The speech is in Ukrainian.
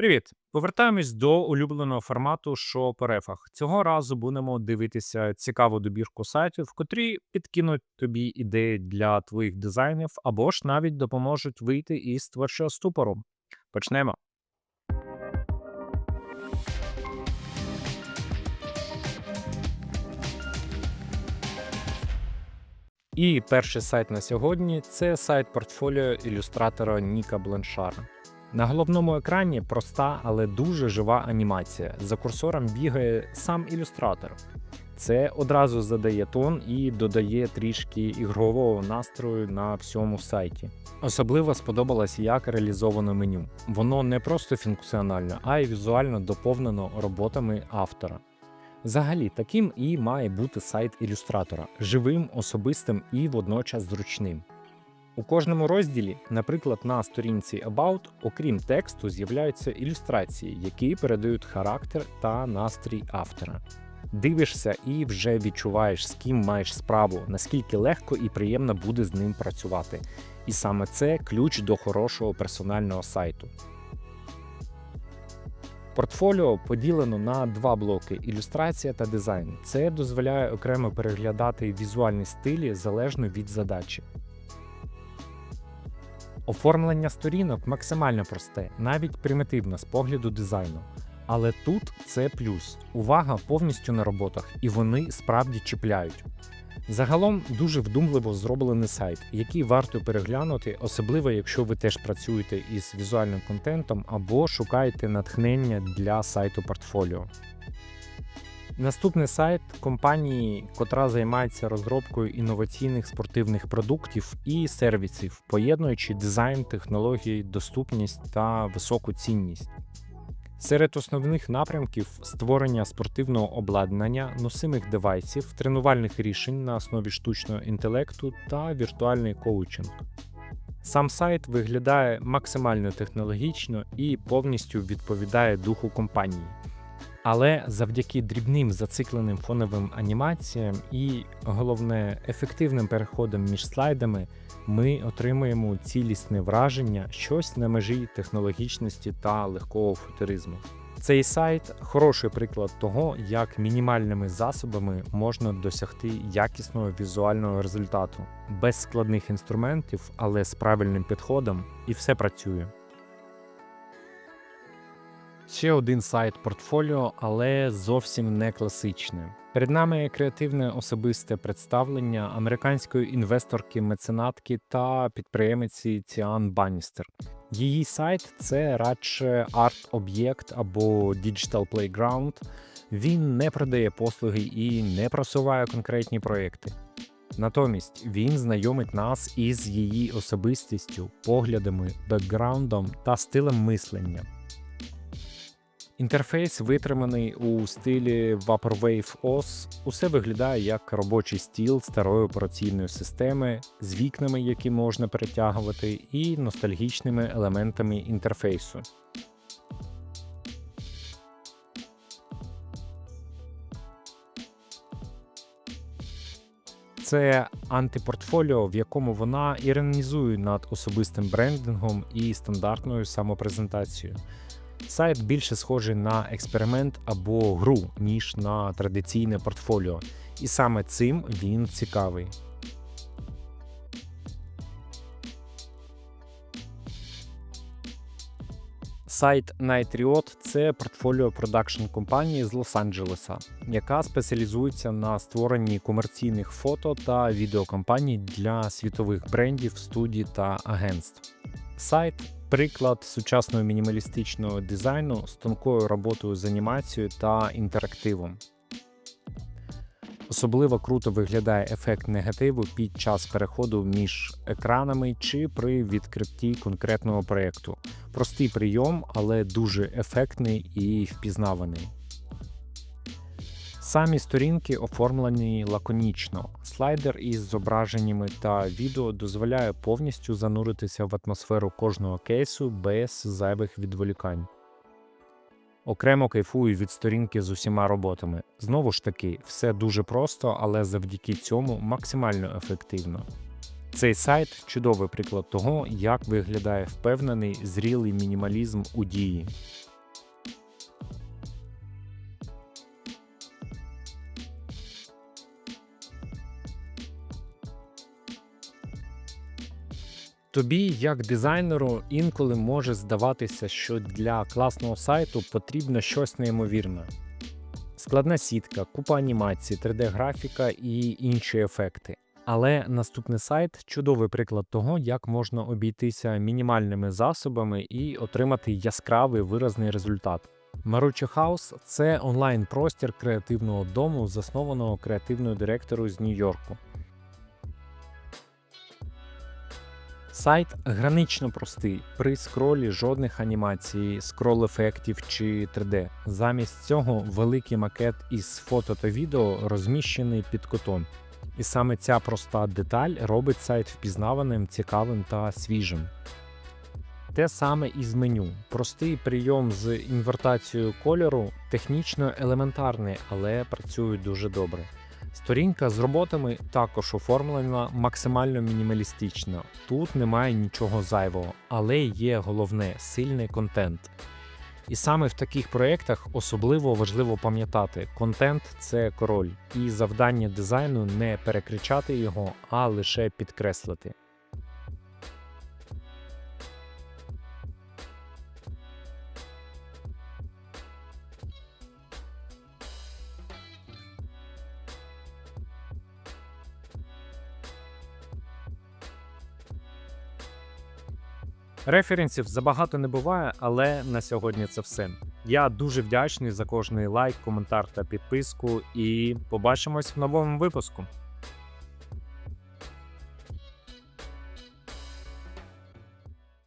Привіт! Повертаємось до улюбленого формату «Шоу по. Цього разу будемо дивитися цікаву добірку сайтів, котрі підкинуть тобі ідеї для твоїх дизайнів або ж навіть допоможуть вийти із творчого ступору. Почнемо. І перший сайт на сьогодні це сайт портфоліо ілюстратора Ніка Бленшара. На головному екрані проста, але дуже жива анімація. За курсором бігає сам ілюстратор. Це одразу задає тон і додає трішки ігрового настрою на всьому сайті. Особливо сподобалось, як реалізовано меню. Воно не просто функціонально, а й візуально доповнено роботами автора. Взагалі, таким і має бути сайт ілюстратора живим, особистим і водночас зручним. У кожному розділі, наприклад, на сторінці About, окрім тексту, з'являються ілюстрації, які передають характер та настрій автора. Дивишся і вже відчуваєш, з ким маєш справу, наскільки легко і приємно буде з ним працювати. І саме це ключ до хорошого персонального сайту. Портфоліо поділено на два блоки ілюстрація та дизайн. Це дозволяє окремо переглядати візуальні стилі залежно від задачі. Оформлення сторінок максимально просте, навіть примітивно з погляду дизайну. Але тут це плюс. Увага повністю на роботах, і вони справді чіпляють. Загалом дуже вдумливо зроблений сайт, який варто переглянути, особливо якщо ви теж працюєте із візуальним контентом або шукаєте натхнення для сайту портфоліо. Наступний сайт компанії, котра займається розробкою інноваційних спортивних продуктів і сервісів, поєднуючи дизайн, технології, доступність та високу цінність. Серед основних напрямків створення спортивного обладнання, носимих девайсів, тренувальних рішень на основі штучного інтелекту та віртуальний коучинг. Сам сайт виглядає максимально технологічно і повністю відповідає духу компанії. Але завдяки дрібним зацикленим фоновим анімаціям і головне ефективним переходом між слайдами ми отримуємо цілісне враження, щось на межі технологічності та легкого футуризму. Цей сайт хороший приклад того, як мінімальними засобами можна досягти якісного візуального результату без складних інструментів, але з правильним підходом, і все працює. Ще один сайт портфоліо, але зовсім не класичне. Перед нами креативне особисте представлення американської інвесторки, меценатки та підприємиці Тіан Банністер. Її сайт це радше арт-об'єкт або Digital Playground. Він не продає послуги і не просуває конкретні проекти. Натомість він знайомить нас із її особистістю, поглядами, бекграундом та стилем мислення. Інтерфейс витриманий у стилі Vaporwave OS. Усе виглядає як робочий стіл старої операційної системи з вікнами, які можна перетягувати, і ностальгічними елементами інтерфейсу. Це антипортфоліо, в якому вона іронізує над особистим брендингом і стандартною самопрезентацією. Сайт більше схожий на експеримент або гру, ніж на традиційне портфоліо, і саме цим він цікавий. Сайт Nightriot – це портфоліо продакшн компанії з Лос-Анджелеса, яка спеціалізується на створенні комерційних фото та відеокомпаній для світових брендів, студій та агентств. Сайт приклад сучасного мінімалістичного дизайну з тонкою роботою з анімацією та інтерактивом. Особливо круто виглядає ефект негативу під час переходу між екранами чи при відкритті конкретного проєкту. Простий прийом, але дуже ефектний і впізнаваний. Самі сторінки оформлені лаконічно. Слайдер із зображеннями та відео дозволяє повністю зануритися в атмосферу кожного кейсу без зайвих відволікань. Окремо кайфую від сторінки з усіма роботами. Знову ж таки, все дуже просто, але завдяки цьому максимально ефективно. Цей сайт чудовий приклад того, як виглядає впевнений зрілий мінімалізм у дії. Тобі, як дизайнеру, інколи може здаватися, що для класного сайту потрібно щось неймовірне. Складна сітка, купа анімацій, 3D-графіка і інші ефекти. Але наступний сайт чудовий приклад того, як можна обійтися мінімальними засобами і отримати яскравий виразний результат. Marucci House – це онлайн-простір креативного дому, заснованого креативною директорою з Нью-Йорку. Сайт гранично простий. При скролі жодних анімацій, скрол-ефектів чи 3D. Замість цього великий макет із фото та відео розміщений під кутом. І саме ця проста деталь робить сайт впізнаваним, цікавим та свіжим. Те саме і з меню. Простий прийом з інвертацією кольору технічно елементарний, але працює дуже добре. Сторінка з роботами також оформлена максимально мінімалістично. Тут немає нічого зайвого, але є головне сильний контент. І саме в таких проєктах особливо важливо пам'ятати, контент це король, і завдання дизайну не перекричати його, а лише підкреслити. Референсів забагато не буває, але на сьогодні це все. Я дуже вдячний за кожний лайк, коментар та підписку, і побачимось в новому випуску.